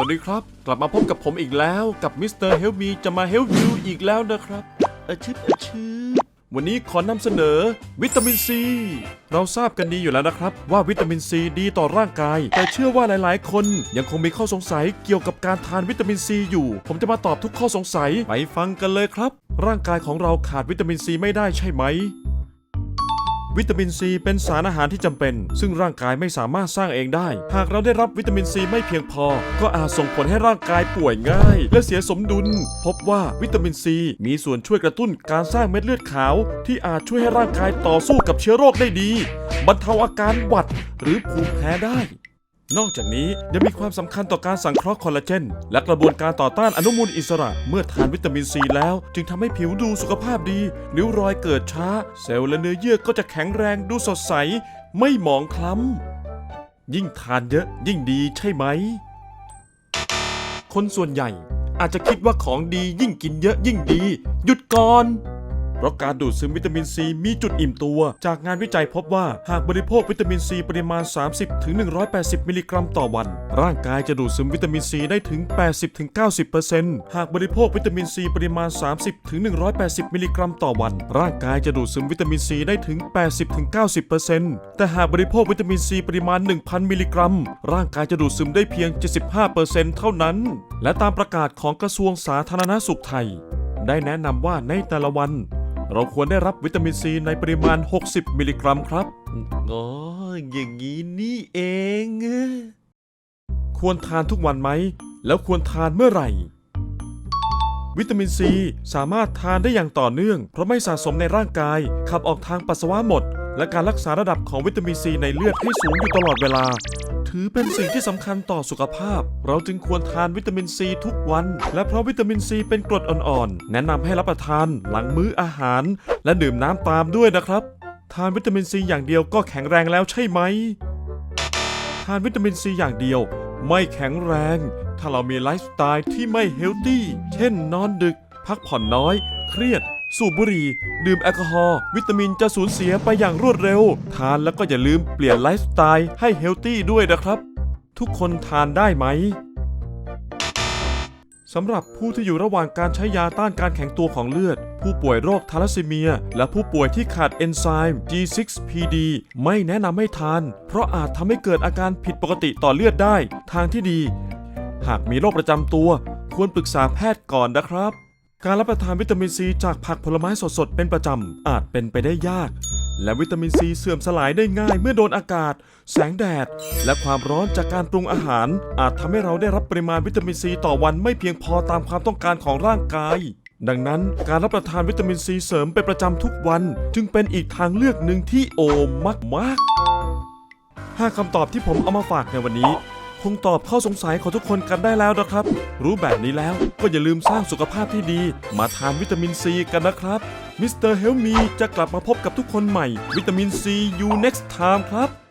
สวัสดีครับ กลับมาพบกับผมอีกแล้วกับมิสเตอร์เฮลมีจะมาเฮลยูอีกแล้วนะครับอาชิบอาชิบวันนี้ขอนำเสนอ วิตามินซี เราทราบกันดีอยู่แล้วนะครับ ว่าวิตามินซีดีต่อร่างกาย แต่เชื่อว่าหลาย ๆ คนยังคงมีข้อสงสัยเกี่ยวกับการทานวิตามินซีอยู่ ผมจะมาตอบทุกข้อสงสัยไปฟังกันเลยครับ ร่างกายของเราขาดวิตามินซีไม่ได้ใช่ไหม วิตามินซีเป็นสารอาหารที่จำเป็น ซึ่งร่างกายไม่สามารถสร้างเองได้ หากเราได้รับวิตามินซีไม่เพียงพอ ก็อาจส่งผลให้ร่างกายป่วยง่าย และเสียสมดุล พบว่าวิตามินซีมีส่วนช่วยกระตุ้นการสร้างเม็ดเลือดขาว ที่อาจช่วยให้ร่างกายต่อสู้กับเชื้อโรคได้ดี บรรเทาอาการหวัดหรือภูมิแพ้ได้ นอกจากนี้ยังมีความสำคัญต่อการสังเคราะห์คอลลาเจน และกระบวนการต่อต้านอนุมูลอิสระ เมื่อทานวิตามินซีแล้ว จึงทำให้ผิวดูสุขภาพดีริ้วรอยเกิดช้า เซลล์และเนื้อเยื่อก็จะแข็งแรงดูสดใส ไม่หมองคล้ำ ยิ่งทานเยอะยิ่งดีใช่ไหม คนส่วนใหญ่อาจจะคิดว่าของดียิ่งกินเยอะยิ่งดี หยุดก่อน เพราะการดูดซึมวิตามินซีมีจุดอิ่มตัว จากงานวิจัยพบว่าหากบริโภควิตามินซีปริมาณ 30-180 มิลลิกรัมต่อวัน ร่างกายจะดูดซึมวิตามินซีได้ถึง 80-90%หากบริโภควิตามินซีปริมาณ 30-180 มิลลิกรัมต่อวัน ร่างกายจะดูดซึมวิตามินซีได้ถึง 80-90%แต่หากบริโภควิตามินซีปริมาณ 1,000 มิลลิกรัม ร่างกายจะดูดซึมได้เพียง 75%เท่านั้น และตามประกาศของกระทรวงสาธารณสุขไทย ได้แนะนำว่าในแต่ละวัน เราควรได้รับวิตามินซีในปริมาณ 60 มิลลิกรัมครับอ๋ออย่างนี้นี่เอง ควรทานทุกวันไหม แล้วควรทานเมื่อไหร่ วิตามินซีสามารถทานได้อย่างต่อเนื่อง เพราะไม่สะสมในร่างกาย ขับออกทางปัสสาวะหมด และการรักษาระดับของวิตามินซีในเลือดให้สูงอยู่ตลอดเวลา ถือเป็นสิ่งที่สำคัญต่อสุขภาพ เราจึงควรทานวิตามินซีทุกวัน และเพราะวิตามินซีเป็นกรดอ่อนๆ แนะนำให้รับประทานหลังมื้ออาหาร และดื่มน้ำตามด้วยนะครับ ทานวิตามินซีอย่างเดียวก็แข็งแรงแล้วใช่ไหม ทานวิตามินซีอย่างเดียว ไม่แข็งแรง ถ้าเรามีไลฟ์สไตล์ที่ไม่เฮลตี้ เช่นนอนดึก พักผ่อนน้อย เครียด สูบบุหรี่ ดื่มแอลกอฮอล์วิตามินจะสูญเสียไปอย่างรวดเร็ว ทานแล้วก็อย่าลืมเปลี่ยนไลฟ์สไตล์ให้เฮลตี้ด้วยนะครับ ทุกคนทานได้ไหมสำหรับผู้ที่อยู่ระหว่างการใช้ยาต้านการแข็งตัวของเลือด ผู้ป่วยโรคทาลัสซีเมีย และผู้ป่วยที่ขาดเอนไซม์ G6PD ไม่แนะนำให้ทาน เพราะอาจทำให้เกิดอาการผิดปกติต่อเลือดได้ ทางที่ดี หากมีโรคประจำตัว ควรปรึกษาแพทย์ก่อนนะครับ การรับประทานวิตามินซีจากผักผลไม้สดๆ เป็นประจำ อาจเป็นไปได้ยาก และวิตามินซีเสื่อมสลายได้ง่ายเมื่อโดนอากาศ แสงแดด และความร้อนจากการปรุงอาหาร อาจทำให้เราได้รับปริมาณวิตามินซีต่อวันไม่เพียงพอตามความต้องการของร่างกาย ดังนั้นการรับประทานวิตามินซีเสริมเป็นประจำทุกวัน จึงเป็นอีกทางเลือกหนึ่งที่โอมมากๆห้าคำตอบที่ผมเอามาฝากในวันนี้ คงตอบข้อสงสัยของทุกคนกันได้แล้วนะครับ รู้แบบนี้แล้วก็อย่าลืมสร้างสุขภาพที่ดี มาทานวิตามินซีกันนะครับมิสเตอร์เฮลมีจะกลับมาพบกับทุกคนใหม่ วิตามินซียู next time ครับ